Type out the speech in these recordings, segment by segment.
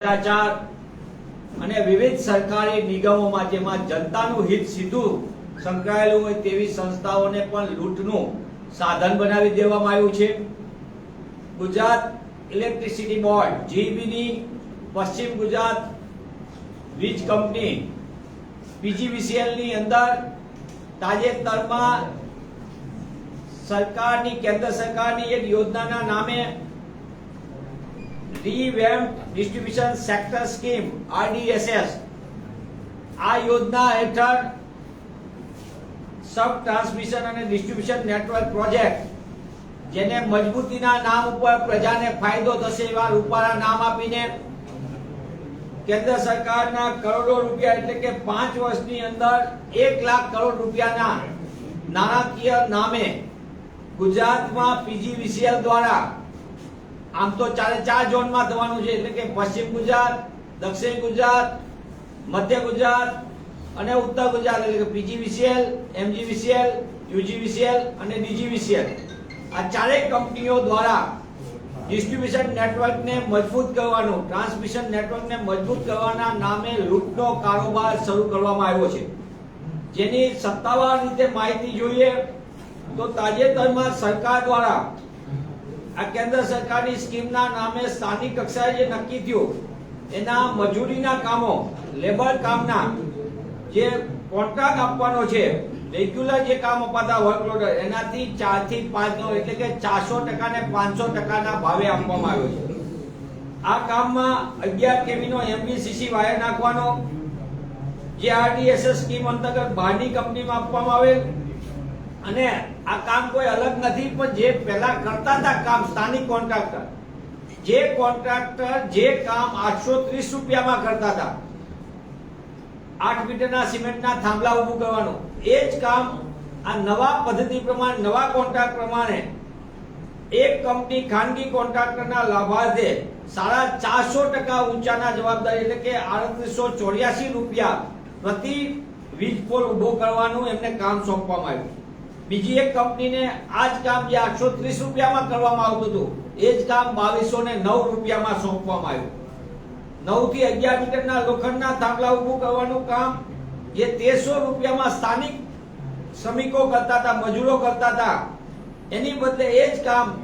ભ્રષ્ટાચાર અને વિવિધ સરકારી નિગમોમાં જેમાં જનતાનું હિત સીધું સંકળાયેલું હોય તેવી સંસ્થાઓને પણ લૂંટનું સાધન બનાવી દેવામાં આવ્યું છે. ગુજરાત ઇલેક્ટ્રિસિટી બોર્ડ જીબીની પશ્ચિમ ગુજરાત વીજ કંપની, પીજીવીસીએલની અંદર તાજેતરમાં સરકારની, કેન્દ્ર સરકારની એક યોજનાના નામે revamp distribution sector scheme, RDSS. આ યોજના હેઠળ સબ ટ્રાન્સમિશન અને ડિસ્ટ્રીબ્યુશન નેટવર્ક પ્રોજેક્ટ, જેને મજબૂતીના નામ ઉપર પ્રજાને ફાયદો થશે એવા રૂપાળા નામ આપીને કેન્દ્ર સરકારના કરોડો રૂપિયા એટલે કે પાંચ વર્ષની અંદર એક લાખ કરોડ રૂપિયાના નાણાકીય નામે ગુજરાતમાં પીજીવીસીએલ દ્વારા આમ તો ચારે ચાર ઝોનમાં થવાનું છે, એટલે કે પશ્ચિમ ગુજરાત, દક્ષિણ ગુજરાત, મધ્ય ગુજરાત અને ઉત્તર ગુજરાત, એટલે કે પીજીવીસીએલ, એમજીવીસીએલ, યુજીવીસીએલ અને ડીજીવીસીએલ. આ ચારેય કંપનીઓ દ્વારા ડિસ્ટ્રીબ્યુશન નેટવર્કને મજબૂત કરવાનું, ટ્રાન્સમિશન નેટવર્કને મજબૂત કરવાના નામે લૂંટનો કારોબાર શરૂ કરવામાં આવ્યો છે. જેની સત્તાવાર રીતે માહિતી જોઈએ તો તાજેતરમાં સરકાર દ્વારા આ કેન્દ્ર સરકારની સ્કીમના નામે સ્થાનિક કક્ષાએ જે નક્કી થયું, એના મજૂરીના કામો, લેબર કામના જે કોન્ટ્રાક્ટ આપવાનો છે રેગ્યુલર જે કામ અપાતા વર્કલોડ એનાથી ચારથી પાંચ નો એટલે કે ચારસો ટકા ને પાંચસો ટકાના ભાવે આપવામાં આવ્યો છે. આ કામમાં અગિયાર કેવી નો એમબીસીસી વાયર નાખવાનો, જે આરડીએસએસ સ્કીમ અંતર્ગત બહારની કંપનીમાં આપવામાં આવેલ અને આ કામ કોઈ અલગ નથી, પણ જે પહેલા કરતા હતા કામ, સ્થાનિક કોન્ટ્રાક્ટર. જે કોન્ટ્રાક્ટર જે કામ આઠસો ત્રીસ રૂપિયામાં કરતા હતા. આઠ મીટરના સિમેન્ટના થાંભલા ઊભું કરવાનું. એ જ કામ આ નવા પદ્ધતિ પ્રમાણે, નવા કોન્ટ્રાક્ટ પ્રમાણે એક કંપની ખાનગી કોન્ટ્રાક્ટરના લાભાર્થે સાડા ચારસો ટકા ઊંચાના જવાબદારી એટલે કે આડત્રીસો ચોર્યાસી રૂપિયા પ્રતિ વીજ પોલ ઊભો કરવાનું એમને કામ સોંપવામાં આવ્યું. બીજી એક કંપનીને આ જ કામ જે આઠસો ત્રીસ રૂપિયામાં કરવામાં આવતું હતું, એ જ કામ બાવીસો ને નવ રૂપિયામાં સોંપવામાં આવ્યું. નવથી અગિયાર મીટરના લોખંડના થાંભલા ઊભું કરવાનું કામ, જે તેરસો રૂપિયામાં સ્થાનિક શ્રમિકો કરતા હતા, મજૂરો કરતા હતા, એની બદલે એ જ કામ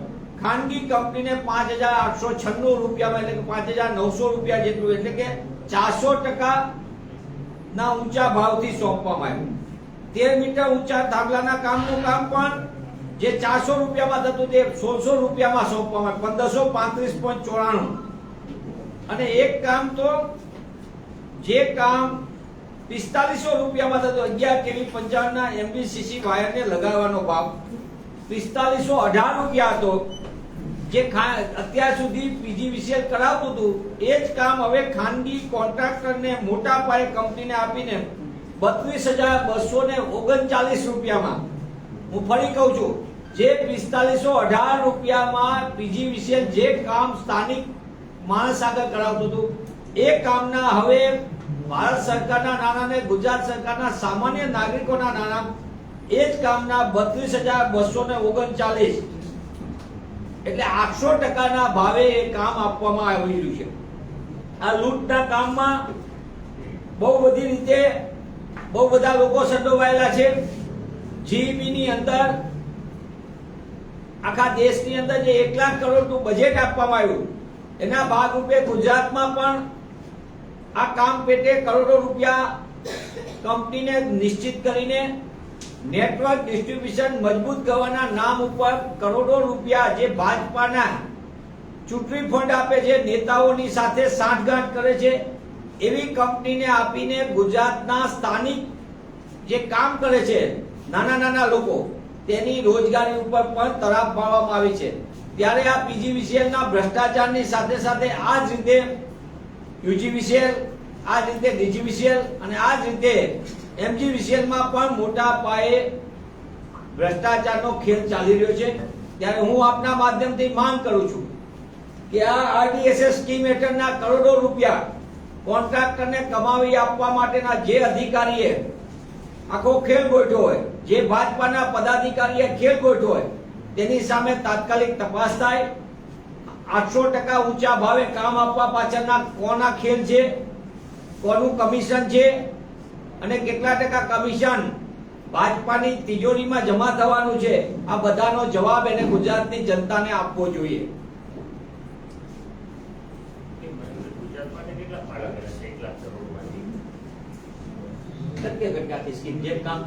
ખાનગી કંપનીને પાંચ હજાર આઠસો છન્નું રૂપિયામાં, એટલે કે પાંચ હજાર નવસો રૂપિયા જેટલું, એટલે કે ચારસો ટકા ના ઊંચા ભાવથી સોંપવામાં આવ્યું. તેર મીટર ઊંચા થાંભલાના કામનું કામ પણ જે ચારસો રૂપિયામાં થતું તે સોળસો રૂપિયામાં સોંપવામાં પંદરસો પાંત્રીસ પોઈન્ટ ચોરાણું. અને એક કામ તો જે કામ પિસ્તાલીસો રૂપિયામાં થતું અગિયાર કેવી પંચાવનના એમબીસીસી વાયરને લગાડવાનો ભાવ. પિસ્તાલીસો અઢાર રૂપિયા હતો? જે અત્યાર સુધી પીજીવીસીએલ કરાવતું હતું, એ જ કામ હવે ખાનગી કોન્ટ્રાક્ટરને મોટા પાયે કંપનીને આપીને બત્રીસ હજાર બસો ને ઓગણચાલીસ રૂપિયામાં. હું ફરી કહું છું, જે પિસ્તાલીસો અઢાર રૂપિયામાં પીજી વિશે જે કામ સ્થાનિક માણસ આગળ કરાવતું હતું, એ કામના હવે ભારત સરકારના નાણાં ને ગુજરાત સરકારના સામાન્ય નાગરિકોના નાણાં, એ જ કામના બત્રીસ હજાર બસો ને ઓગણચાલીસ. એટલે આઠસો ટકાના ભાવે એ કામ આપવામાં આવી રહ્યું છે. આ લૂંટના કામમાં બહુ બધી રીતે બહુ બધા લોકો સંડોવાયેલા છે. જીઈબી ની અંદર આખા દેશની અંદર જે એક લાખ કરોડનું બજેટ આપવામાં આવ્યું, એના ભાગરૂપે ગુજરાતમાં પણ આ કામ પેટે કરોડો રૂપિયા કંપનીને નિશ્ચિત કરીને નેટવર્ક ડિસ્ટ્રીબ્યુશન મજબૂત કરવાના નામ ઉપર કરોડો રૂપિયા જે ભાજપાના ચૂંટણી ફંડ આપે છે, નેતાઓની સાથે સાંઠગાંઠ કરે છે. એવી કંપનીને આપીને ગુજરાતના સ્થાનિક જે કામ કરે છે, નાના નાના લોકો, તેની રોજગારી ઉપર પણ તરાપ પાડવામાં આવી છે. ત્યારે આ પીજીવીસીએલ ના ભ્રષ્ટાચારની સાથે સાથે આ જ રીતે યુજીવીસીએલ આ જ રીતે ડીજીવીસીએલ અને આ જ રીતે એમજીવીસીએલમાં પણ મોટા પાયે ભ્રષ્ટાચારનો ખેલ ચાલી રહ્યો છે. ત્યારે હું આપના માધ્યમથી માંગ કરું છું કે આ આરડીએસએસ સ્કીમ હેઠળના કરોડો રૂપિયા કોન્ટ્રાક્ટરને કમાવી આપવા માટેના જે અધિકારીએ આખો ખેલ ગોઠવો હોય, જે ભાજપાના પદાધિકારીએ ખેલ ગોઠવો હોય, તેની સામે તાત્કાલિક તપાસ થાય. આઠસો ટકા ઊંચા ભાવે કામ આપવા પાછળના કોના ખેલ છે, કોનું કમિશન છે, અને કેટલા ટકા કમિશન ભાજપાની તિજોરીમાં જમા થવાનું છે, આ બધાનો જવાબ એને ગુજરાતની જનતાને આપવો જોઈએ કે મને ગુજરાત માટે ટકે ટકાથી સ્કીમ જે કામ